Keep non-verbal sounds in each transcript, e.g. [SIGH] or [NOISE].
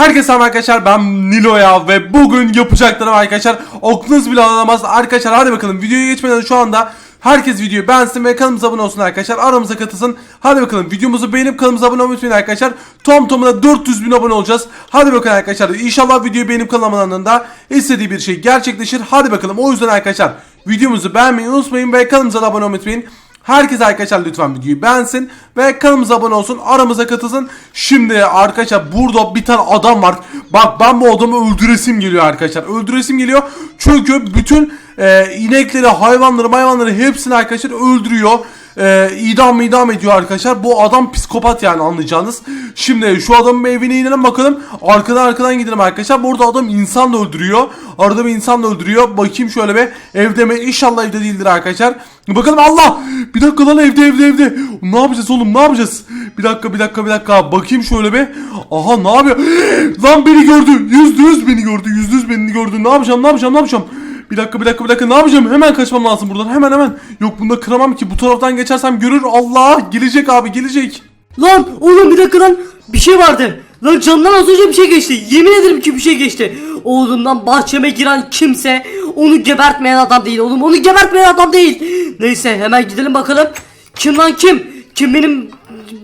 Herkese arkadaşlar ben Nilo'ya ve bugün yapacaklarım arkadaşlar aklınız bile alamaz arkadaşlar. Hadi bakalım videoya geçmeden şu anda herkes videoyu beğensin ve kanalımıza abone olsun arkadaşlar. Aramıza katılsın. Hadi bakalım videomuzu beğenip kanalımıza abone olmayı arkadaşlar. Tom Tom'una 400 bin abone olacağız. Hadi bakalım arkadaşlar İnşallah videoyu beğenip kanalıma istediği bir şey gerçekleşir. Hadi bakalım o yüzden arkadaşlar videomuzu beğenmeyi unutmayın ve kanalımıza abone olmayı unutmayın Herkes arkadaşlar lütfen videoyu beğensin ve kanalımıza abone olsun aramıza katılsın. Şimdi arkadaşlar burada bir tane adam var. Bak ben bu adamı öldüresim geliyor arkadaşlar. Öldüresim geliyor. Çünkü bütün e, inekleri, hayvanları, hayvanları hepsini arkadaşlar öldürüyor. E, idam idam ediyor arkadaşlar. Bu adam psikopat yani anlayacağınız. Şimdi şu adamın evine inelim bakalım. Arkadan arkadan gidelim arkadaşlar. Burada adam insan da öldürüyor. Arada bir insan da öldürüyor. Bakayım şöyle bir evde mi? İnşallah evde değildir arkadaşlar. Bakalım Allah! Bir dakika lan evde evde evde. Ne yapacağız oğlum ne yapacağız? Bir dakika bir dakika bir dakika. Bakayım şöyle bir. Aha ne yapıyor? [GASPS] lan beni gördü. Yüzde yüz beni gördü. Yüzde yüz beni gördü. Ne yapacağım ne yapacağım ne yapacağım? Bir dakika bir dakika bir dakika ne yapacağım? Hemen kaçmam lazım buradan. Hemen hemen. Yok bunda kıramam ki. Bu taraftan geçersem görür. Allah! Gelecek abi gelecek. Lan oğlum bir dakika lan bir şey vardı. Lan canından az önce bir şey geçti. Yemin ederim ki bir şey geçti. Oğlumdan bahçeme giren kimse onu gebertmeyen adam değil oğlum. Onu gebertmeyen adam değil. Neyse hemen gidelim bakalım. Kim lan kim? Kim benim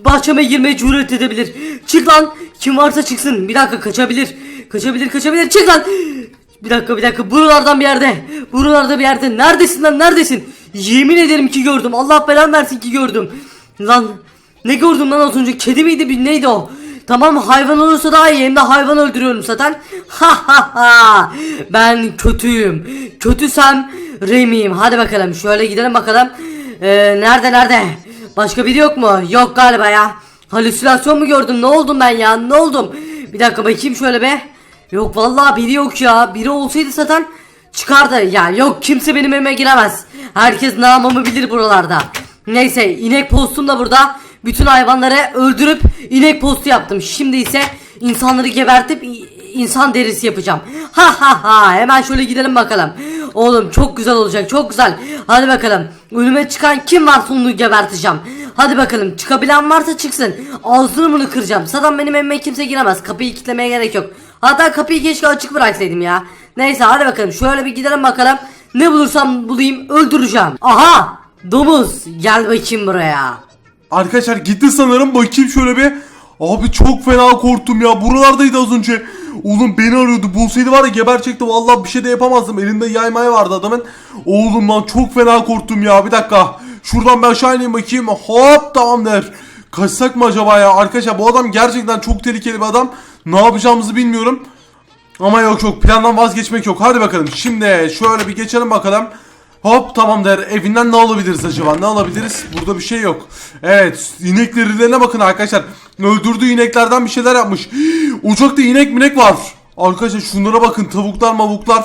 bahçeme girmeye cüret edebilir? Çık lan. Kim varsa çıksın. Bir dakika kaçabilir. Kaçabilir kaçabilir. Çık lan. Bir dakika bir dakika buralardan bir yerde. Buralarda bir yerde. Neredesin lan neredesin? Yemin ederim ki gördüm. Allah belanı versin ki gördüm. Lan ne gördüm lan az önce? Kedi miydi bir neydi o? Tamam hayvan olursa daha iyi hem de hayvan öldürüyorum zaten. [LAUGHS] Ha ha ha. Ben kötüyüm. Kötüsem Remy'yim. Hadi bakalım şöyle gidelim bakalım. Ee, nerede nerede? Başka biri yok mu? Yok galiba ya. Halüsinasyon mu gördüm? Ne oldum ben ya? Ne oldum? Bir dakika bakayım şöyle be. Yok vallahi biri yok ya. Biri olsaydı zaten çıkardı. Ya yok kimse benim evime giremez. Herkes namımı bilir buralarda. Neyse inek postum da burada. Bütün hayvanları öldürüp inek postu yaptım. Şimdi ise insanları gebertip insan derisi yapacağım. Ha ha ha hemen şöyle gidelim bakalım. Oğlum çok güzel olacak çok güzel. Hadi bakalım. Önüme çıkan kim varsa onu geberteceğim. Hadi bakalım çıkabilen varsa çıksın. Ağzını bunu kıracağım. Zaten benim evime kimse giremez. Kapıyı kilitlemeye gerek yok. Hatta kapıyı keşke açık bıraksaydım ya. Neyse hadi bakalım şöyle bir gidelim bakalım. Ne bulursam bulayım öldüreceğim. Aha! Domuz gel bakayım buraya. Arkadaşlar gitti sanırım bakayım şöyle bir. Abi çok fena korktum ya. Buralardaydı az önce. Oğlum beni arıyordu. Bulsaydı var ya geberçekti. Vallahi bir şey de yapamazdım. Elinde yaymaya vardı adamın. Oğlum lan çok fena korktum ya. Bir dakika. Şuradan ben aşağı ineyim bakayım. Hop tamamdır. Kaçsak mı acaba ya? Arkadaşlar bu adam gerçekten çok tehlikeli bir adam. Ne yapacağımızı bilmiyorum. Ama yok yok plandan vazgeçmek yok. Hadi bakalım. Şimdi şöyle bir geçelim bakalım. Hop tamamdır. Evinden ne alabiliriz acaba? Ne alabiliriz? Burada bir şey yok. Evet. ineklerine bakın arkadaşlar. Öldürdüğü ineklerden bir şeyler yapmış. [GASPS] Ocakta inek minek var. Arkadaşlar şunlara bakın. Tavuklar mavuklar.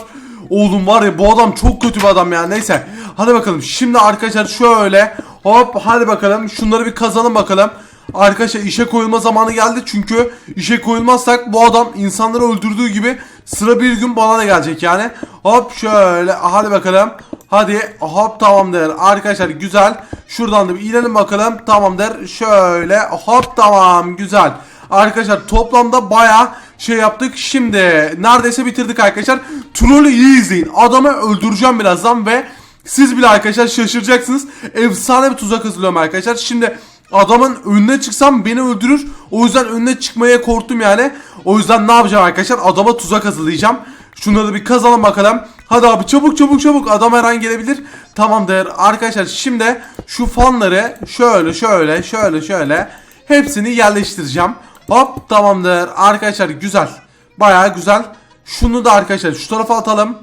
Oğlum var ya bu adam çok kötü bir adam ya. Neyse. Hadi bakalım. Şimdi arkadaşlar şöyle. Hop hadi bakalım. Şunları bir kazalım bakalım. Arkadaşlar işe koyulma zamanı geldi çünkü işe koyulmazsak bu adam insanları öldürdüğü gibi sıra bir gün bana da gelecek yani. Hop şöyle hadi bakalım. Hadi hop tamamdır arkadaşlar güzel. Şuradan da bir inelim bakalım tamamdır. Şöyle hop tamam güzel. Arkadaşlar toplamda baya şey yaptık. Şimdi neredeyse bitirdik arkadaşlar. Trollü iyi izleyin. Adamı öldüreceğim birazdan ve siz bile arkadaşlar şaşıracaksınız. Efsane bir tuzak hazırlıyorum arkadaşlar. Şimdi adamın önüne çıksam beni öldürür. O yüzden önüne çıkmaya korktum yani. O yüzden ne yapacağım arkadaşlar? Adama tuzak hazırlayacağım. Şunları bir kazalım bakalım. Hadi abi çabuk çabuk çabuk. Adam her an gelebilir. Tamamdır. Arkadaşlar şimdi şu fanları şöyle şöyle şöyle şöyle hepsini yerleştireceğim. Hop tamamdır. Arkadaşlar güzel. Bayağı güzel. Şunu da arkadaşlar şu tarafa atalım.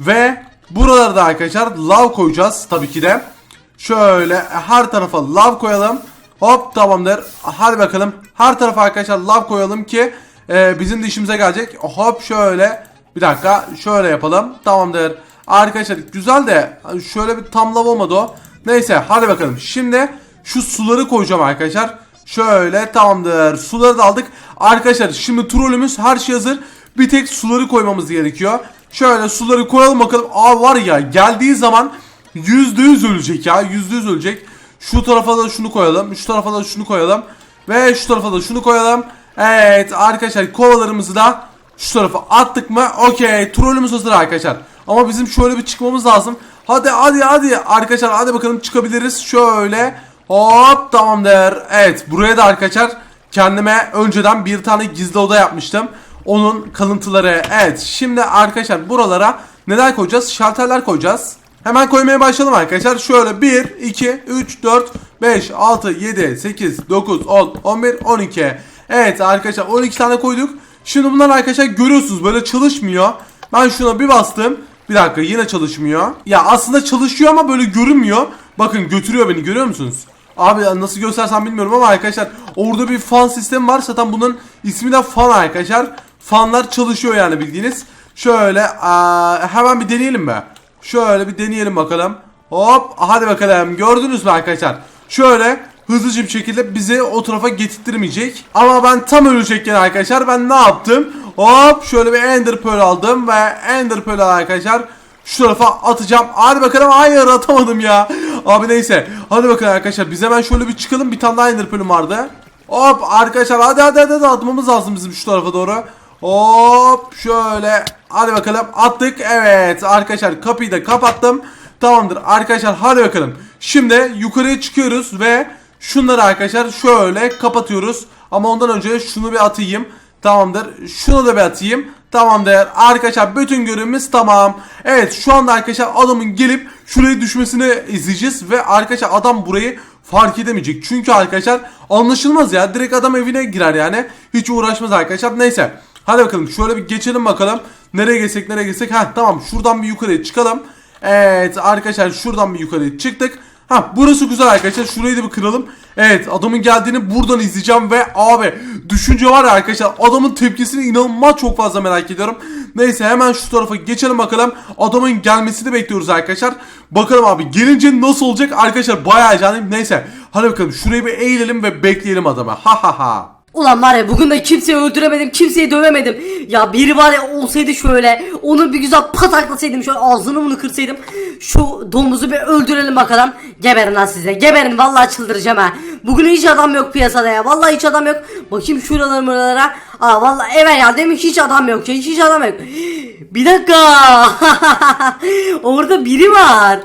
Ve buralarda da arkadaşlar lav koyacağız tabii ki de. Şöyle her tarafa lav koyalım. Hop tamamdır. Hadi bakalım. Her tarafa arkadaşlar lav koyalım ki e, bizim de işimize gelecek. Hop şöyle. Bir dakika şöyle yapalım. Tamamdır. Arkadaşlar güzel de şöyle bir tam lav olmadı o. Neyse hadi bakalım. Şimdi şu suları koyacağım arkadaşlar. Şöyle tamamdır. Suları da aldık. Arkadaşlar şimdi trolümüz her şey hazır. Bir tek suları koymamız gerekiyor. Şöyle suları koyalım bakalım. Aa var ya geldiği zaman %100 ölecek ya. %100 ölecek. Şu tarafa da şunu koyalım. Şu tarafa da şunu koyalım. Ve şu tarafa da şunu koyalım. Evet arkadaşlar kovalarımızı da şu tarafa attık mı? Okey. Trollümüz hazır arkadaşlar. Ama bizim şöyle bir çıkmamız lazım. Hadi hadi hadi arkadaşlar hadi bakalım çıkabiliriz. Şöyle hop tamamdır. Evet buraya da arkadaşlar kendime önceden bir tane gizli oda yapmıştım. Onun kalıntıları. Evet şimdi arkadaşlar buralara neler koyacağız? Şalterler koyacağız. Hemen koymaya başlayalım arkadaşlar. Şöyle 1, 2, 3, 4, 5, 6, 7, 8, 9, 10, 11, 12. Evet arkadaşlar 12 tane koyduk. Şimdi bunlar arkadaşlar görüyorsunuz böyle çalışmıyor. Ben şuna bir bastım. Bir dakika yine çalışmıyor. Ya aslında çalışıyor ama böyle görünmüyor. Bakın götürüyor beni görüyor musunuz? Abi nasıl göstersem bilmiyorum ama arkadaşlar orada bir fan sistemi var. Zaten bunun ismi de fan arkadaşlar. Fanlar çalışıyor yani bildiğiniz. Şöyle aa, hemen bir deneyelim mi? Şöyle bir deneyelim bakalım. Hop hadi bakalım gördünüz mü arkadaşlar? Şöyle hızlıca bir şekilde bizi o tarafa getirtmeyecek. Ama ben tam ölecekken arkadaşlar ben ne yaptım? Hop şöyle bir ender pearl aldım ve ender pearl arkadaşlar şu tarafa atacağım. Hadi bakalım hayır atamadım ya. Abi neyse. Hadi bakalım arkadaşlar biz hemen şöyle bir çıkalım. Bir tane daha ender pearl'üm vardı. Hop arkadaşlar hadi hadi hadi, atmamız lazım bizim şu tarafa doğru. Hop şöyle hadi bakalım attık evet arkadaşlar kapıyı da kapattım tamamdır arkadaşlar hadi bakalım şimdi yukarıya çıkıyoruz ve şunları arkadaşlar şöyle kapatıyoruz ama ondan önce şunu bir atayım tamamdır şunu da bir atayım tamamdır arkadaşlar bütün görevimiz tamam evet şu anda arkadaşlar adamın gelip şuraya düşmesini izleyeceğiz ve arkadaşlar adam burayı fark edemeyecek. Çünkü arkadaşlar anlaşılmaz ya. Direkt adam evine girer yani. Hiç uğraşmaz arkadaşlar. Neyse. Hadi bakalım şöyle bir geçelim bakalım. Nereye geçsek nereye geçsek. Ha tamam şuradan bir yukarıya çıkalım. Evet arkadaşlar şuradan bir yukarıya çıktık. Ha burası güzel arkadaşlar. Şurayı da bir kıralım. Evet adamın geldiğini buradan izleyeceğim ve abi düşünce var ya arkadaşlar adamın tepkisini inanılmaz çok fazla merak ediyorum. Neyse hemen şu tarafa geçelim bakalım. Adamın gelmesini bekliyoruz arkadaşlar. Bakalım abi gelince nasıl olacak arkadaşlar bayağı heyecanlıyım. Neyse hadi bakalım şurayı bir eğilelim ve bekleyelim adamı. Ha ha ha. Ulan var ya bugün de kimseyi öldüremedim, kimseyi dövemedim. Ya biri var ya olsaydı şöyle, onu bir güzel pataklasaydım, şöyle ağzını bunu kırsaydım. Şu domuzu bir öldürelim bakalım. Geberin lan size, geberin vallahi çıldıracağım ha. Bugün hiç adam yok piyasada ya, vallahi hiç adam yok. Bakayım şuralara buralara. Aa vallahi evet ya demin hiç adam yok ya, hiç adam yok. Bir dakika. [LAUGHS] Orada biri var.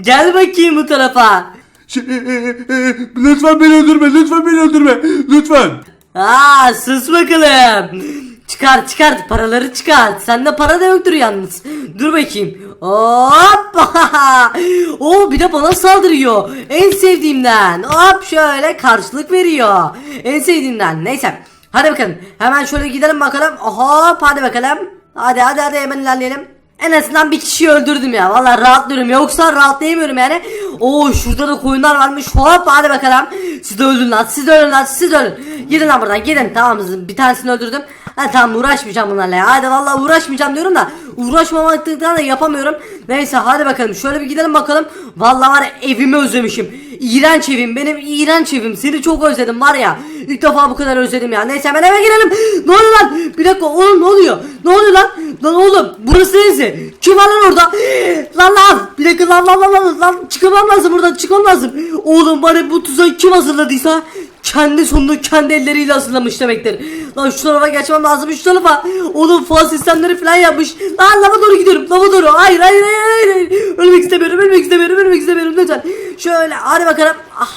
Gel bakayım bu tarafa. Şey, e, e, e, lütfen beni öldürme lütfen beni öldürme lütfen. Aa sus bakalım. Çıkart çıkart paraları çıkart. Sende para da yoktur yalnız. Dur bakayım. Hop. [LAUGHS] o bir de bana saldırıyor. En sevdiğimden. Hop şöyle karşılık veriyor. En sevdiğimden. Neyse. Hadi bakalım. Hemen şöyle gidelim bakalım. Hop hadi bakalım. Hadi hadi hadi hemen ilerleyelim. En azından bir kişiyi öldürdüm ya. Vallahi rahatlıyorum. Yoksa rahatlayamıyorum yani. Oo şurada da koyunlar varmış. Hop hadi bakalım. Siz de öldürün lan. Siz de ölün lan. Siz de ölün. Gidin lan buradan. Gidin. Tamam bir tanesini öldürdüm. Ha tamam uğraşmayacağım bunlarla ya. Hadi vallahi uğraşmayacağım diyorum da. Uğraşmamaktan da yapamıyorum. Neyse hadi bakalım. Şöyle bir gidelim bakalım. Vallahi var ya evimi özlemişim. İğrenç evim. Benim iğrenç evim. Seni çok özledim var ya. İlk defa bu kadar özledim ya. Neyse hemen eve girelim. Ne oluyor lan? Bir dakika oğlum ne oluyor? Ne oluyor lan? Lan oğlum burası neresi? Kim var lan orada? [GASPS] Lan lan bir dakika lan lan lan lan lan çıkmam lazım buradan çıkmam lazım. Oğlum bari bu tuzağı kim hazırladıysa kendi sonunu kendi elleriyle hazırlamış demektir. Lan şu tarafa geçmem lazım şu tarafa. Oğlum fan sistemleri falan yapmış. Lan lava doğru gidiyorum lava doğru. Hayır hayır hayır hayır. Ölmek istemiyorum ölmek istemiyorum ölmek istemiyorum lütfen. Şöyle hadi bakalım.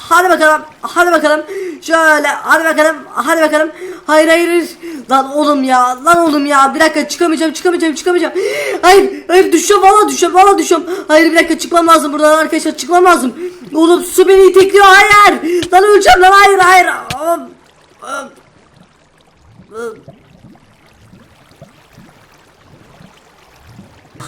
Hadi bakalım. Hadi bakalım. Şöyle hadi bakalım. Hadi bakalım. Hayır hayır. Lan oğlum ya. Lan oğlum ya. Bir dakika çıkamayacağım çıkamayacağım çıkamayacağım. Hayır hayır düşeceğim valla düşeceğim valla düşeceğim. Hayır bir dakika çıkmam lazım buradan arkadaşlar çıkmam lazım. Oğlum su beni itekliyor hayır. Lan öleceğim lan hayır hayır.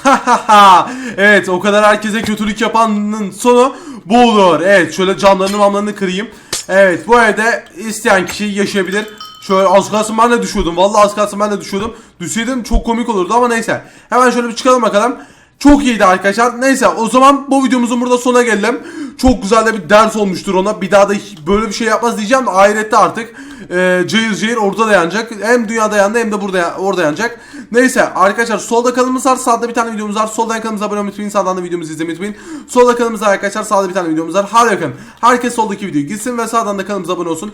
[LAUGHS] Evet o kadar herkese kötülük yapanın sonu bu olur. Evet şöyle camlarını mamlarını kırayım. Evet bu evde isteyen kişi yaşayabilir. Şöyle az kalsın ben de düşüyordum. Vallahi az kalsın ben de düşüyordum. Düşseydim çok komik olurdu ama neyse. Hemen şöyle bir çıkalım bakalım. Çok iyiydi arkadaşlar. Neyse o zaman bu videomuzun burada sonuna gelelim. Çok güzel de bir ders olmuştur ona. Bir daha da böyle bir şey yapmaz diyeceğim de ahirette artık e, cayır cayır orada da yanacak. Hem dünyada yandı hem de burada orada yanacak. Neyse arkadaşlar solda kanalımız var. Sağda bir tane videomuz var. Soldan kanalımıza abone olmayı unutmayın. Sağdan da videomuzu izlemeyi unutmayın. Solda kanalımız var arkadaşlar. Sağda bir tane videomuz var. Hadi bakın. Herkes soldaki videoyu gitsin ve sağdan da kanalımıza abone olsun.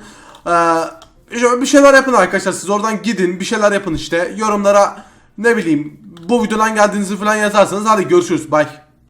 Ee, bir şeyler yapın arkadaşlar. Siz oradan gidin bir şeyler yapın işte. Yorumlara ne bileyim bu videodan geldiğinizi falan yazarsanız hadi görüşürüz. Bye.